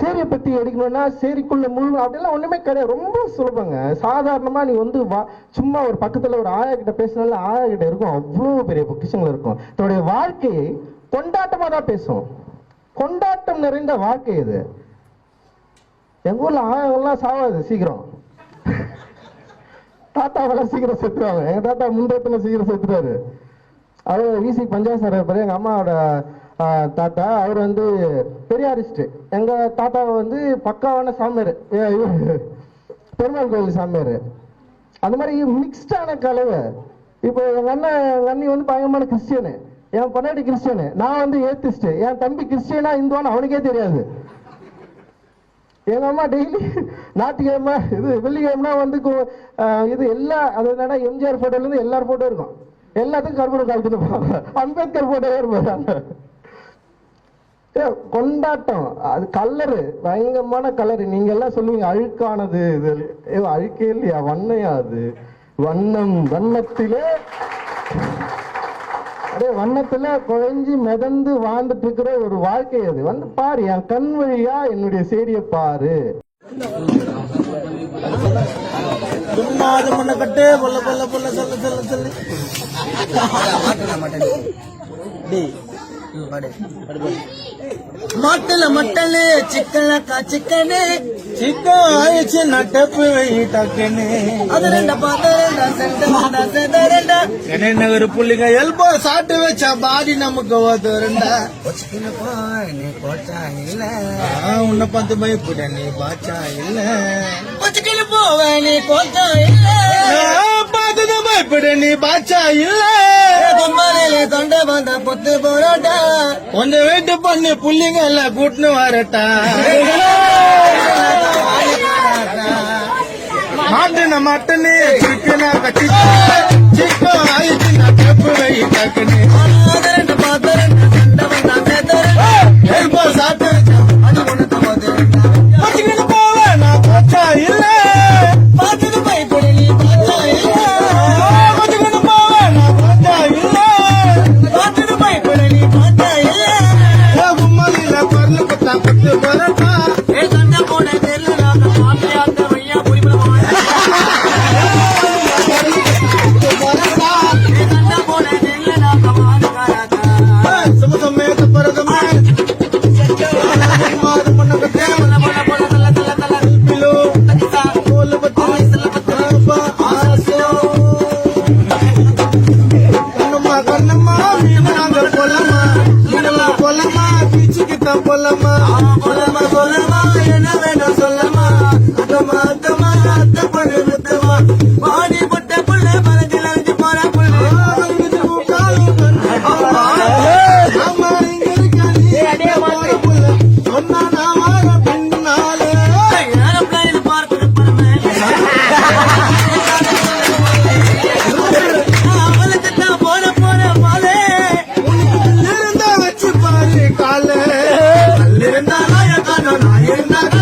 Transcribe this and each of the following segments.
சேரியை பற்றி எடுக்கணும்னா சேரிக்குள்ள முழு அப்படிலாம் ஒன்றுமே கிடையாது. ரொம்ப சுலபங்க. சாதாரணமாக நீ வந்து வா சும்மா ஒரு பக்கத்தில் ஒரு ஆயா கிட்ட பேசினால ஆயா கிட்ட இருக்கும். அவ்வளோ பெரிய பொக்கிஷங்கள் இருக்கும். தன்னுடைய வாழ்க்கையை கொண்டாட்டமாக தான் பேசும். கொண்டாட்டம் நிறைந்த வாழ்க்கை இது. எங்கள் ஊரில் ஆயாவெல்லாம் சாவாது சீக்கிரம். தாத்தாவெல்லாம் சீக்கிரம் செத்துருவாங்க. எங்கள் தாத்தா முன்பத்தில் சீக்கிரம் செத்துறாரு அவர் விசி பஞ்சாப் சார் இருப்பாரு அம்மாவோட தாத்தா அவர் வந்து பெரியாரிஸ்ட் எங்கள் தாத்தாவை வந்து பக்காவான சாமியார். பெருமாள் கோயில் சாமியார். அந்த மாதிரி மிக்ஸ்டான கலவை. இப்போ எங்கள் அண்ணன் எங்கள் அண்ணி வந்து பயங்கரமான கிறிஸ்டியனு. என் பொன்னாடி கிறிஸ்டியனு. நான் வந்து ஏத்திஸ்ட்டு என் தம்பி கிறிஸ்டியனா இந்துவான்னு அவனுக்கே தெரியாது. எங்கள் அம்மா டெய்லி ஞாயிற்றுக்கிழமை இது வெள்ளிக்கிழமைனா வந்து இது எல்லா அது என்னன்னா எம்ஜிஆர் ஃபோட்டோலேருந்து எல்லார் ஃபோட்டோ இருக்கும். எல்லாத்துக்கும் கருப்பூரம் காலத்துல போவாங்க. அம்பேத்கர் ஃபோட்டோவே இருப்பாங்க கொண்டாட்டம். அது கலரு பயங்கரமான கலரு. நீங்க எல்லாம் சொல்லுவீங்க அழுக்கானது. இது அழுக்கே இல்லையா? வண்ணையா அது? வண்ணம் வண்ணத்திலே. அப்படியே வண்ணத்துல குழஞ்சி மிதந்து வாழ்ந்துட்டு இருக்கிற ஒரு வாழ்க்கை அது. வந்து பாரு என் கண் வழியா என்னுடைய சேரிய பாரு. கட்டு பொல்ல பொல்ல பொல்ல சொல்ல சொல்ல மட்டல மட்டலு சிக்கனக்கா சிக்கனு சிக்கன் ஆயிடுச்சு நட்டப்பு டக்குன்னு. அது ரெண்டா பார்த்து ரெண்டா ரெண்டா என்ன ஒரு புள்ளிங்க? எல்போ சாட்டு வச்சா பாடி நமக்கு ஓது ரெண்டா. நீ போச்சா இல்ல? உன்னை பார்த்து பயப்பட நீ பாச்சா இல்ல? கொச்சுக்கின்னு போவ நீ போச்சா இல்ல? பார்த்து பயப்பட நீ பாச்சா இல்ல? பொத்து போராட்டா. கொஞ்சம் வெயிட் பண்ணி புள்ளிங்க எல்லாம் கூட்டுன்னு வரட்டா. மாட்டுன மட்டனே சிக்கனா கட்டி. சிக்கோ ஆயிடுச்சு நான் கப்பு வை டக்குன்னு. Good நான் என்ன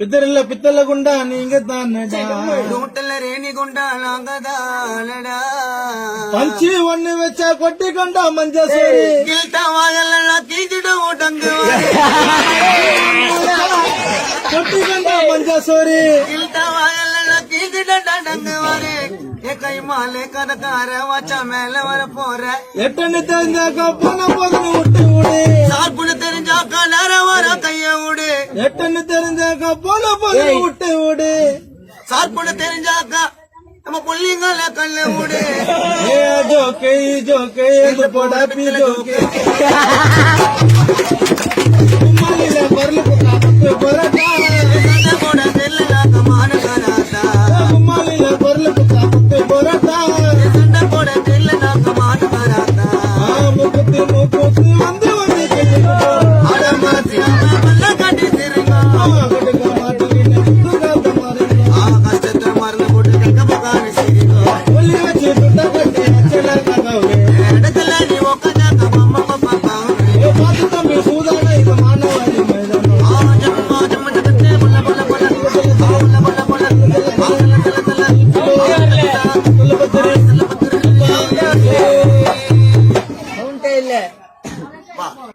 தெருல பித்தள குண்டா நீங்க தானடா. ரேணி கொண்டா நாங்கதானடா பஞ்சு ஒண்ணு வச்சா கொட்டி கொண்டா மஞ்ச சோறு கில்ட்டா வாயெல்லாம் கீஞ்சிட ஓட்டங்கு கொட்டி கொண்டா மஞ்ச சோறு கில்ட்டா வாயெல்லாம் கீஞ்சிட டடங்கு வாரு. ஏ கை மாலே கதக்கார வாச்சா மேல வர போற. எட்டன்னு தெரிஞ்சாக்கா போன போதுன்னு தெரிஞ்சாக்கா போன போதுன்னு விட்டு விடு சார்புல தெரிஞ்சாக்கா நம்ம புள்ளிங்கள கண்ணு விடு ஏ ஜோக்கே ஜோக்கே எது போடா பி ஜோக்கே. மாலில பரலுக்கு காத்து